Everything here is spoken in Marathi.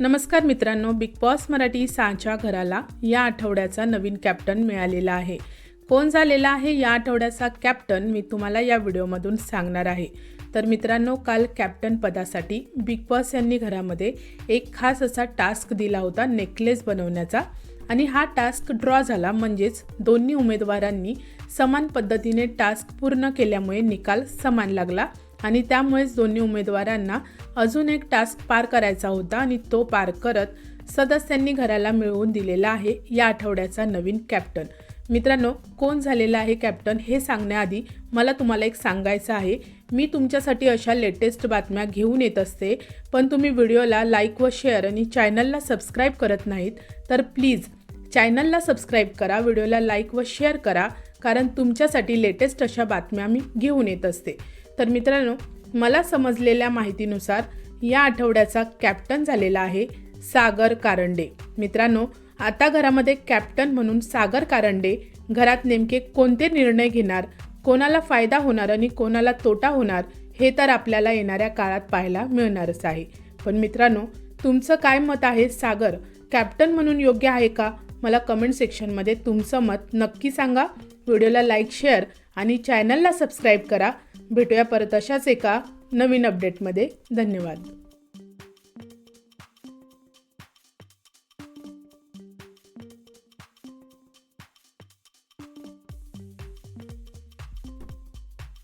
नमस्कार मित्रांनो बिग बॉस मराठी साच्या घराला या आठवड्याचा नवीन कॅप्टन मिळालेला आहे. कोण झालेला आहे या आठवड्याचा कॅप्टन मी तुम्हाला या व्हिडिओमधून सांगणार आहे. तर मित्रांनो काल कॅप्टन पदासाठी बिग बॉस यांनी घरामध्ये एक खास असा टास्क दिला होता नेकलेस बनवण्याचा. आणि हा टास्क ड्रॉ झाला म्हणजेच दोन्ही उमेदवारांनी समान पद्धतीने टास्क पूर्ण केल्यामुळे निकाल समान लागला. आणि त्यामुळेच दोन्ही उमेदवारांना अजून एक टास्क पार करायचा होता आणि तो पार करत सदस्यांनी घराला मिळवून दिलेला आहे या आठवड्याचा नवीन कॅप्टन. मित्रांनो कोण झालेला आहे कॅप्टन हे सांगण्याआधी मला तुम्हाला एक सांगायचं आहे. मी तुमच्यासाठी अशा लेटेस्ट बातम्या घेऊन येत असते पण तुम्ही व्हिडिओला लाईक व शेअर आणि चॅनलला सबस्क्राईब करत नाहीत तर प्लीज चॅनलला सबस्क्राईब करा व्हिडिओला लाईक व शेअर करा कारण तुमच्यासाठी लेटेस्ट अशा बातम्या मी घेऊन येत असते. तर मित्रांनो मला समजलेल्या माहितीनुसार या आठवड्याचा कॅप्टन झालेला आहे सागर कारंडे. मित्रांनो आता घरामध्ये कॅप्टन म्हणून सागर कारंडे घरात नेमके कोणते निर्णय घेणार कोणाला फायदा होणार आणि कोणाला तोटा होणार हे तर आपल्याला येणाऱ्या काळात पाहायला मिळणारच आहे. पण मित्रांनो तुमचं काय मत आहे सागर? कॅप्टन म्हणून योग्य आहे का? मला कमेंट सेक्शनमध्ये तुमचं मत नक्की सांगा. व्हिडिओला लाईक शेअर आणि चॅनलला सबस्क्राईब करा. भेटूया परत अशाच एका नवीन अपडेटमध्ये धन्यवाद.